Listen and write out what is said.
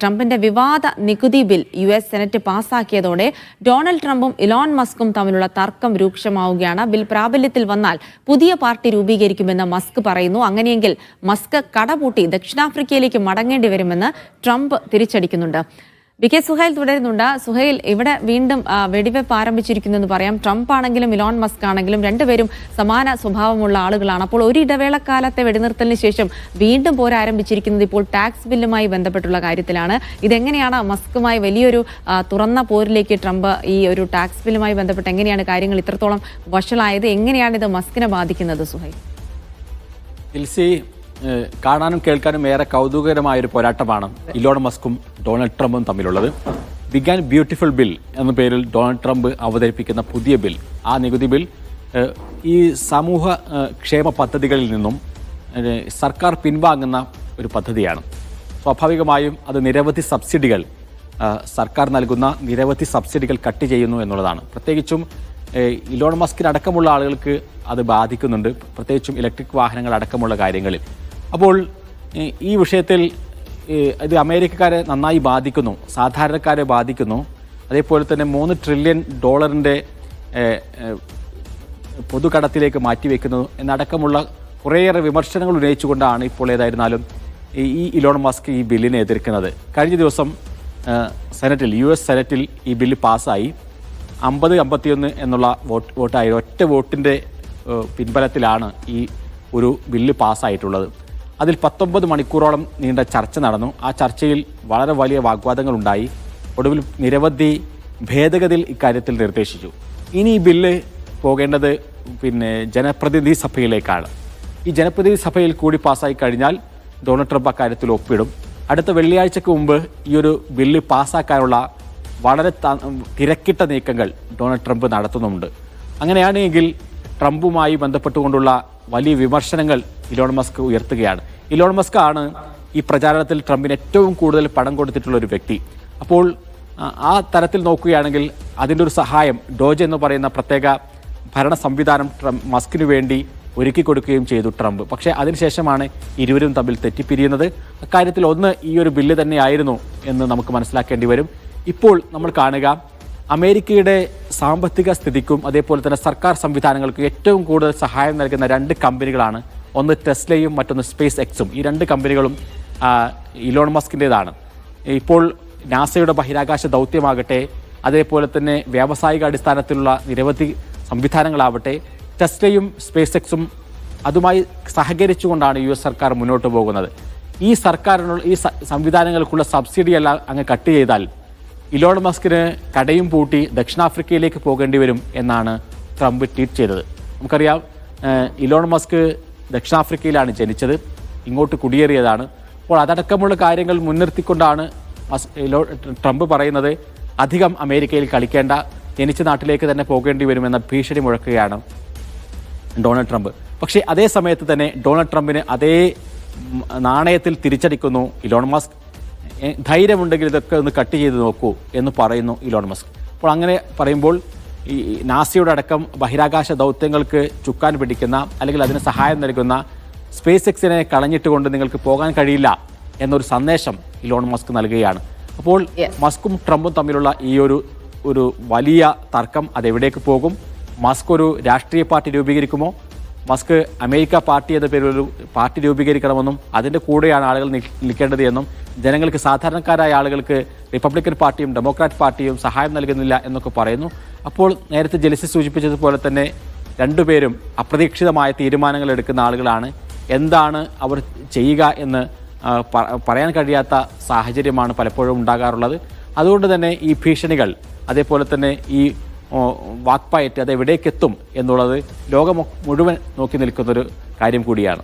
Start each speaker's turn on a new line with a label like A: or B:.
A: ട്രംപിന്റെ വിവാദ നികുതി ബിൽ യു എസ് സെനറ്റ് പാസാക്കിയതോടെ ഡൊണാൾഡ് ട്രംപും ഇലോൺ മസ്കും തമ്മിലുള്ള തർക്കം രൂക്ഷമാവുകയാണ്. ബിൽ പ്രാബല്യത്തിൽ വന്നാൽ പുതിയ പാർട്ടി രൂപീകരിക്കുമെന്ന് മസ്ക് പറയുന്നു. അങ്ങനെയെങ്കിൽ മസ്ക് കടപൂട്ടി ദക്ഷിണാഫ്രിക്കയിലേക്ക് മടങ്ങേണ്ടി വരുമെന്ന് ട്രംപ് തിരിച്ചടിക്കുന്നുണ്ട്. വി കെ സുഹൈൽ തുടരുന്നുണ്ട്. സുഹൈൽ ഇവിടെ വീണ്ടും വെടിവെപ്പ് ആരംഭിച്ചിരിക്കുന്നു എന്ന് പറയാം. ട്രംപ് ആണെങ്കിലും ഇലോൺ മസ്ക് ആണെങ്കിലും രണ്ടുപേരും സമാന സ്വഭാവമുള്ള ആളുകളാണ്. അപ്പോൾ ഒരു ഇടവേളക്കാലത്തെ വെടിനിർത്തലിന് ശേഷം വീണ്ടും പോരാരംഭിച്ചിരിക്കുന്നത് ഇപ്പോൾ ടാക്സ് ബില്ലുമായി ബന്ധപ്പെട്ടുള്ള കാര്യത്തിലാണ്. ഇതെങ്ങനെയാണ് മസ്കുമായി വലിയൊരു തുറന്ന പോരിലേക്ക് ട്രംപ് ഈ ഒരു ടാക്സ് ബില്ലുമായി ബന്ധപ്പെട്ട് എങ്ങനെയാണ് കാര്യങ്ങൾ ഇത്രത്തോളം വഷളായത്? എങ്ങനെയാണ് ഇത് മസ്കിനെ ബാധിക്കുന്നത് സുഹൈൽ?
B: കാണാനും കേൾക്കാനും ഏറെ കൗതുകകരമായ ഒരു പോരാട്ടമാണ് ഇലോൺ മസ്കും ഡൊണാൾഡ് ട്രംപും തമ്മിലുള്ളത്. ബിഗ് ആൻഡ് ബ്യൂട്ടിഫുൾ ബിൽ എന്ന പേരിൽ ഡൊണാൾഡ് ട്രംപ് അവതരിപ്പിക്കുന്ന പുതിയ ബിൽ. ആ നികുതി ബിൽ ഈ സമൂഹ ക്ഷേമ പദ്ധതികളിൽ നിന്നും സർക്കാർ പിൻവാങ്ങുന്ന ഒരു പദ്ധതിയാണ്. സ്വാഭാവികമായും അത് നിരവധി സബ്സിഡികൾ സർക്കാർ നൽകുന്ന നിരവധി സബ്സിഡികൾ കട്ട് ചെയ്യുന്നു എന്നുള്ളതാണ്. പ്രത്യേകിച്ചും ഇലോൺ മസ്കിനടക്കമുള്ള ആളുകൾക്ക് അത് ബാധിക്കുന്നുണ്ട്. പ്രത്യേകിച്ചും ഇലക്ട്രിക് വാഹനങ്ങൾ അടക്കമുള്ള കാര്യങ്ങളിൽ. അപ്പോൾ ഈ വിഷയത്തിൽ ഇത് അമേരിക്കക്കാരെ നന്നായി ബാധിക്കുന്നു സാധാരണക്കാരെ ബാധിക്കുന്നു. അതേപോലെ തന്നെ മൂന്ന് ട്രില്യൺ ഡോളറിന്റെ പൊതുകടത്തിലേക്ക് മാറ്റിവെക്കുന്നു എന്നടക്കമുള്ള കുറേയേറെ വിമർശനങ്ങൾ ഉന്നയിച്ചുകൊണ്ടാണ് ഇപ്പോൾ ഏതായിരുന്നാലും ഈ ഇലോൺ മസ്ക് ഈ ബില്ലിനെ എതിർക്കുന്നത്. കഴിഞ്ഞ ദിവസം സെനറ്റിൽ യു എസ് സെനറ്റിൽ ഈ ബില്ല് പാസ്സായി. അമ്പത് അമ്പത്തിയൊന്ന് എന്നുള്ള വോട്ട് വോട്ടായി ഒറ്റ വോട്ടിന്റെ പിൻബലത്തിലാണ് ഈ ഒരു ബില്ല് പാസ്സായിട്ടുള്ളത്. അതിൽ പത്തൊമ്പത് മണിക്കൂറോളം നീണ്ട ചർച്ച നടന്നു. ആ ചർച്ചയിൽ വളരെ വലിയ വാഗ്വാദങ്ങൾ ഉണ്ടായി ഒടുവിൽ നിരവധി ഭേദഗതിൽ ഇക്കാര്യത്തിൽ നിർദ്ദേശിച്ചു. ഇനി ഈ ബില്ല് പോകേണ്ടത് പിന്നെ ജനപ്രതിനിധി സഭയിലേക്കാണ്. ഈ ജനപ്രതിനിധി സഭയിൽ കൂടി പാസ്സായി കഴിഞ്ഞാൽ ഡൊണാൾഡ് ട്രംപ് അക്കാര്യത്തിൽ ഒപ്പിടും. അടുത്ത വെള്ളിയാഴ്ചക്ക് മുമ്പ് ഈ ഒരു ബില്ല് പാസ്സാക്കാനുള്ള വളരെ തിരക്കിട്ട നീക്കങ്ങൾ ഡൊണാൾഡ് ട്രംപ് നടത്തുന്നുണ്ട് അങ്ങനെയാണെങ്കിൽ ട്രംപുമായി ബന്ധപ്പെട്ടുകൊണ്ടുള്ള വലിയ വിമർശനങ്ങൾ ഇലോൺ മസ്ക് ഉയർത്തുകയാണ്. ഇലോൺ മസ്ക് ആണ് ഈ പ്രചാരണത്തിൽ ട്രംപിന് ഏറ്റവും കൂടുതൽ പണം കൊടുത്തിട്ടുള്ള ഒരു വ്യക്തി. അപ്പോൾ ആ- തരത്തിൽ നോക്കുകയാണെങ്കിൽ അതിന്റെ ഒരു സഹായം ഡോജ് എന്ന് പറയുന്ന പ്രത്യേക ഭരണ സംവിധാനം ട്രംപ് മസ്കിനു വേണ്ടി ഒരുക്കി കൊടുക്കുകയും ചെയ്തു ട്രംപ്. പക്ഷേ അതിനുശേഷമാണ് ഇരുവരും തമ്മിൽ തെറ്റിപ്പിരിയുന്നത്. അക്കാര്യത്തിൽ ഒന്ന് ഈ ഒരു ബില്ല് തന്നെയായിരുന്നു എന്ന് നമുക്ക് മനസ്സിലാക്കേണ്ടി വരും. ഇപ്പോൾ നമ്മൾ കാണുക അമേരിക്കയുടെ സാമ്പത്തിക സ്ഥിതിക്കും അതേപോലെ തന്നെ സർക്കാർ സംവിധാനങ്ങൾക്കും ഏറ്റവും കൂടുതൽ സഹായം നൽകുന്ന രണ്ട് കമ്പനികളാണ്. ഒന്ന് ടെസ്ലയും മറ്റൊന്ന് സ്പേസ് എക്സും ഈ രണ്ട് കമ്പനികളും ഇലോൺ മസ്കിന്റെതാണ് ഇപ്പോൾ നാസയുടെ ബഹിരാകാശ ദൗത്യമാകട്ടെ അതേപോലെ തന്നെ വ്യാവസായിക അടിസ്ഥാനത്തിലുള്ള നിരവധി സംവിധാനങ്ങളാവട്ടെ ടെസ്ലയും സ്പേസ് എക്സും അതുമായി സഹകരിച്ചുകൊണ്ടാണ് യു എസ് സർക്കാർ മുന്നോട്ട് പോകുന്നത്. ഈ സർക്കാരിനുള്ള ഈ സംവിധാനങ്ങൾക്കുള്ള സബ്സിഡി എല്ലാം അങ്ങ് കട്ട് ചെയ്താൽ ഇലോൺ മസ്കിന് കടയും പൂട്ടി ദക്ഷിണാഫ്രിക്കയിലേക്ക് പോകേണ്ടി വരും എന്നാണ് ട്രംപ് ട്വീറ്റ് ചെയ്തത്. നമുക്കറിയാം ഇലോൺ മസ്ക് ദക്ഷിണാഫ്രിക്കയിലാണ് ജനിച്ചത് ഇങ്ങോട്ട് കുടിയേറിയതാണ്. അപ്പോൾ അതടക്കമുള്ള കാര്യങ്ങൾ മുൻനിർത്തിക്കൊണ്ടാണ് ട്രംപ് പറയുന്നത് അധികം അമേരിക്കയിൽ കളിക്കേണ്ട ജനിച്ച നാട്ടിലേക്ക് തന്നെ പോകേണ്ടി വരുമെന്ന ഭീഷണി മുഴക്കുകയാണ് ഡൊണാൾഡ് ട്രംപ്. പക്ഷേ അതേ സമയത്ത് തന്നെ ഡൊണാൾഡ് ട്രംപിന് അതേ നാണയത്തിൽ തിരിച്ചടിക്കുന്നു ഇലോൺ മസ്ക്. ധൈര്യമുണ്ടെങ്കിൽ ഇതൊക്കെ ഒന്ന് കട്ട് ചെയ്ത് നോക്കൂ എന്ന് പറയുന്നു ഇലോൺ മസ്ക്. അപ്പോൾ അങ്ങനെ പറയുമ്പോൾ ഈ നാസിയുടെ അടക്കം ബഹിരാകാശ ദൗത്യങ്ങൾക്ക് ചുക്കാൻ പിടിക്കുന്ന അല്ലെങ്കിൽ അതിന് സഹായം നൽകുന്ന സ്പേസ് എക്സിനെ കളഞ്ഞിട്ട് കൊണ്ട് നിങ്ങൾക്ക് പോകാൻ കഴിയില്ല എന്നൊരു സന്ദേശം ഇലോൺ മസ്ക് നൽകുകയാണ്. അപ്പോൾ മസ്കും ട്രംപും തമ്മിലുള്ള ഈ ഒരു ഒരു വലിയ തർക്കം അതെവിടേക്ക് പോകും? മസ്ക് ഒരു രാഷ്ട്രീയ പാർട്ടി രൂപീകരിക്കുമോ? മസ്ക് അമേരിക്ക പാർട്ടി എന്ന പേരിൽ ഒരു പാർട്ടി രൂപീകരിക്കണമെന്നും അതിന്റെ കൂടെയാണ് ആളുകൾ നിൽ- നിൽക്കേണ്ടത് എന്നും ജനങ്ങൾക്ക് സാധാരണക്കാരായ ആളുകൾക്ക് റിപ്പബ്ലിക്കൻ പാർട്ടിയും ഡെമോക്രാറ്റ് പാർട്ടിയും സഹായം നൽകുന്നില്ല എന്നൊക്കെ പറയുന്നു. അപ്പോൾ നേരത്തെ ജലസി സൂചിപ്പിച്ചതുപോലെ തന്നെ രണ്ടുപേരും അപ്രതീക്ഷിതമായ തീരുമാനങ്ങൾ എടുക്കുന്ന ആളുകളാണ്. എന്താണ് അവർ ചെയ്യുക എന്ന് പറയാൻ കഴിയാത്ത സാഹചര്യമാണ് പലപ്പോഴും ഉണ്ടാകാറുള്ളത്. അതുകൊണ്ട് തന്നെ ഈ ഭീഷണികൾ അതേപോലെ തന്നെ ഈ ഓ, വാക്പായറ്റ് അത് എവിടേക്കെത്തും എന്നുള്ളത് ലോകം മുഴുവൻ നോക്കി നിൽക്കുന്നൊരു കാര്യം കൂടിയാണ്.